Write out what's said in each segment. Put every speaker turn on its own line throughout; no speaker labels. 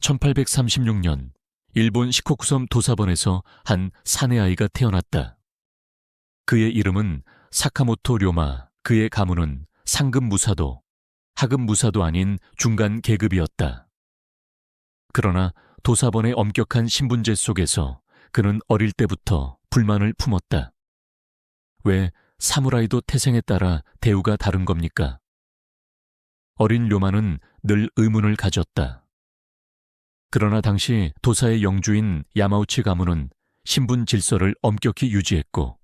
1836년 일본 시코쿠섬 도사본에서 한 사내 아이가 태어났다. 그의 이름은 사카모토 료마, 그의 가문은 상급 무사도, 하급 무사도 아닌 중간 계급이었다. 그러나 도사본의 엄격한 신분제 속에서 그는 어릴 때부터 불만을 품었다. 왜 사무라이도 태생에 따라 대우가 다른 겁니까? 어린 료마는 늘 의문을 가졌다. 그러나 당시 도사의 영주인 야마우치 가문은 신분 질서를 엄격히 유지했고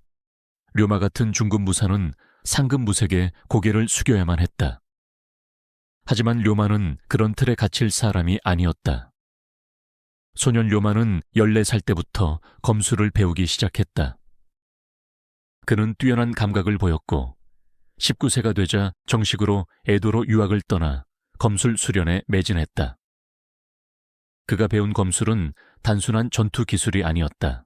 료마 같은 중급 무사는 상급 무색에 고개를 숙여야만 했다. 하지만 료마는 그런 틀에 갇힐 사람이 아니었다. 소년 료마는 14살 때부터 검수를 배우기 시작했다. 그는 뛰어난 감각을 보였고 19세가 되자 정식으로 에도로 유학을 떠나 검술 수련에 매진했다. 그가 배운 검술은 단순한 전투 기술이 아니었다.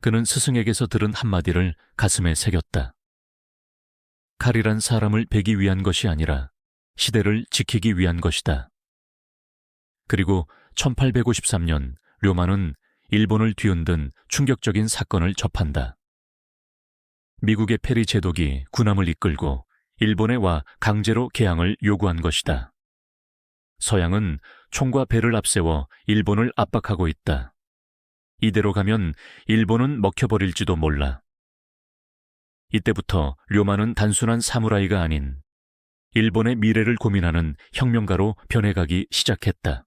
그는 스승에게서 들은 한마디를 가슴에 새겼다. 칼이란 사람을 베기 위한 것이 아니라 시대를 지키기 위한 것이다. 그리고 1853년 료마는 일본을 뒤흔든 충격적인 사건을 접한다. 미국의 페리 제독이 군함을 이끌고 일본에 와 강제로 개항을 요구한 것이다. 서양은 총과 배를 앞세워 일본을 압박하고 있다. 이대로 가면 일본은 먹혀버릴지도 몰라. 이때부터 료마는 단순한 사무라이가 아닌 일본의 미래를 고민하는 혁명가로 변해가기 시작했다.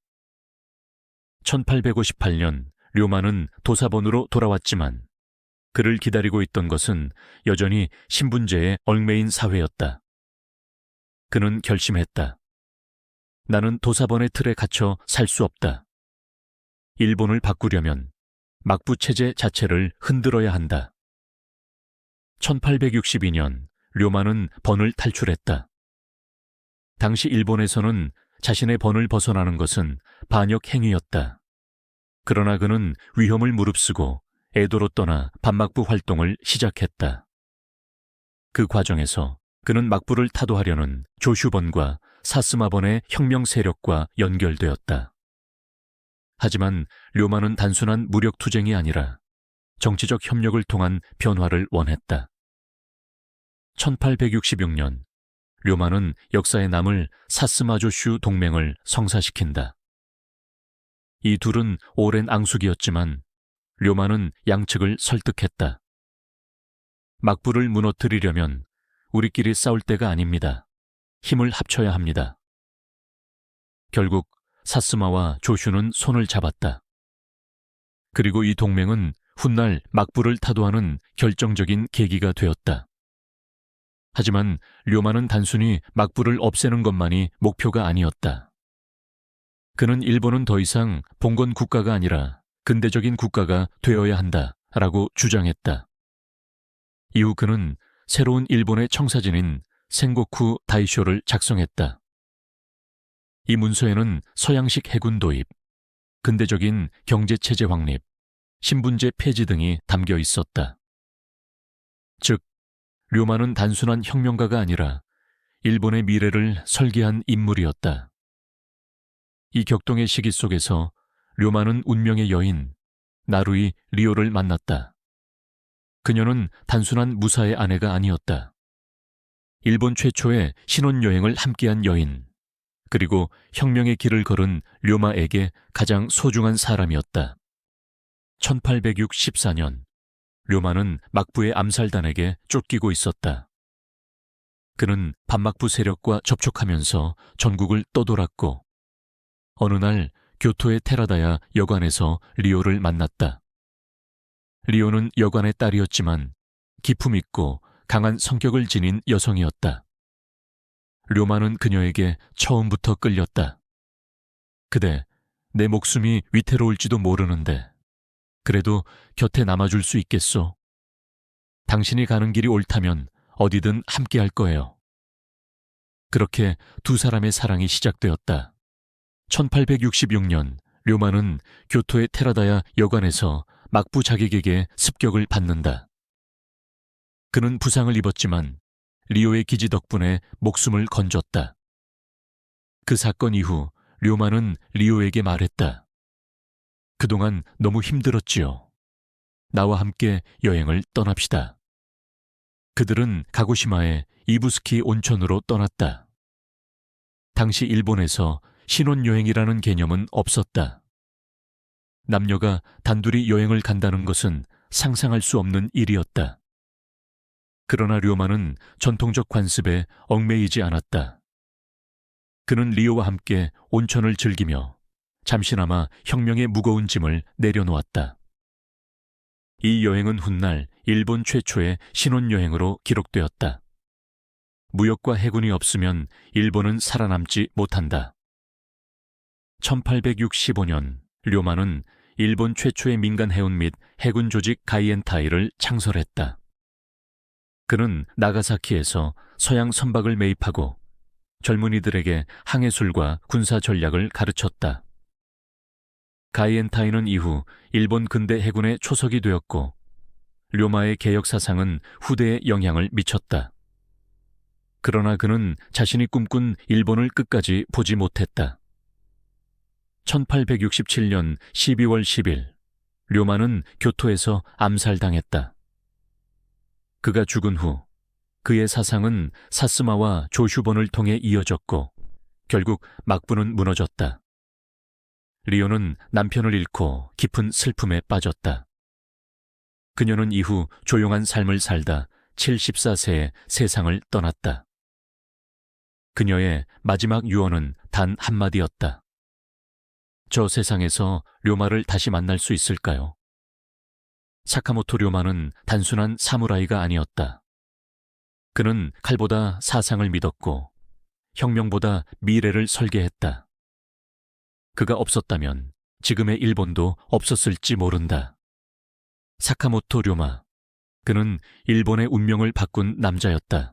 1858년 료마는 도사본으로 돌아왔지만 그를 기다리고 있던 것은 여전히 신분제에 얽매인 사회였다. 그는 결심했다. 나는 도사본의 틀에 갇혀 살 수 없다. 일본을 바꾸려면 막부 체제 자체를 흔들어야 한다. 1862년 료마는 번을 탈출했다. 당시 일본에서는 자신의 번을 벗어나는 것은 반역 행위였다. 그러나 그는 위험을 무릅쓰고 에도로 떠나 반막부 활동을 시작했다. 그 과정에서 그는 막부를 타도하려는 조슈번과 사스마번의 혁명 세력과 연결되었다. 하지만 료마는 단순한 무력 투쟁이 아니라 정치적 협력을 통한 변화를 원했다. 1866년 료마는 역사에 남을 사스마조슈 동맹을 성사시킨다. 이 둘은 오랜 앙숙이었지만 료마는 양측을 설득했다. 막부를 무너뜨리려면 우리끼리 싸울 때가 아닙니다. 힘을 합쳐야 합니다. 결국 사스마와 조슈는 손을 잡았다. 그리고 이 동맹은 훗날 막부를 타도하는 결정적인 계기가 되었다. 하지만 료마는 단순히 막부를 없애는 것만이 목표가 아니었다. 그는 일본은 더 이상 봉건 국가가 아니라 근대적인 국가가 되어야 한다 라고 주장했다. 이후 그는 새로운 일본의 청사진인 생고쿠 다이쇼를 작성했다. 이 문서에는 서양식 해군 도입, 근대적인 경제체제 확립, 신분제 폐지 등이 담겨 있었다. 즉, 료마는 단순한 혁명가가 아니라 일본의 미래를 설계한 인물이었다. 이 격동의 시기 속에서 료마는 운명의 여인 나루이 리오를 만났다. 그녀는 단순한 무사의 아내가 아니었다. 일본 최초의 신혼여행을 함께한 여인, 그리고 혁명의 길을 걸은 료마에게 가장 소중한 사람이었다. 1864년, 료마는 막부의 암살단에게 쫓기고 있었다. 그는 반막부 세력과 접촉하면서 전국을 떠돌았고, 어느 날 교토의 테라다야 여관에서 리오를 만났다. 리오는 여관의 딸이었지만 기품 있고 강한 성격을 지닌 여성이었다. 료마는 그녀에게 처음부터 끌렸다. 그대, 내 목숨이 위태로울지도 모르는데, 그래도 곁에 남아줄 수 있겠소? 당신이 가는 길이 옳다면 어디든 함께 할 거예요. 그렇게 두 사람의 사랑이 시작되었다. 1866년 료마는 교토의 테라다야 여관에서 막부 자객에게 습격을 받는다. 그는 부상을 입었지만 리오의 기지 덕분에 목숨을 건졌다. 그 사건 이후 료마는 리오에게 말했다. 그동안 너무 힘들었지요. 나와 함께 여행을 떠납시다. 그들은 가고시마의 이부스키 온천으로 떠났다. 당시 일본에서 신혼여행이라는 개념은 없었다. 남녀가 단둘이 여행을 간다는 것은 상상할 수 없는 일이었다. 그러나 료마는 전통적 관습에 얽매이지 않았다. 그는 리오와 함께 온천을 즐기며 잠시나마 혁명의 무거운 짐을 내려놓았다. 이 여행은 훗날 일본 최초의 신혼여행으로 기록되었다. 무역과 해군이 없으면 일본은 살아남지 못한다. 1865년 료마는 일본 최초의 민간 해운 및 해군 조직 가이엔타이를 창설했다. 그는 나가사키에서 서양 선박을 매입하고 젊은이들에게 항해술과 군사 전략을 가르쳤다. 가이엔타이는 이후 일본 근대 해군의 초석이 되었고 료마의 개혁 사상은 후대에 영향을 미쳤다. 그러나 그는 자신이 꿈꾼 일본을 끝까지 보지 못했다. 1867년 12월 10일 료마는 교토에서 암살당했다. 그가 죽은 후 그의 사상은 사스마와 조슈본을 통해 이어졌고 결국 막부는 무너졌다. 리오는 남편을 잃고 깊은 슬픔에 빠졌다. 그녀는 이후 조용한 삶을 살다 74세에 세상을 떠났다. 그녀의 마지막 유언은 단 한마디였다. 저 세상에서 료마를 다시 만날 수 있을까요? 사카모토 료마는 단순한 사무라이가 아니었다. 그는 칼보다 사상을 믿었고 혁명보다 미래를 설계했다. 그가 없었다면 지금의 일본도 없었을지 모른다. 사카모토 료마. 그는 일본의 운명을 바꾼 남자였다.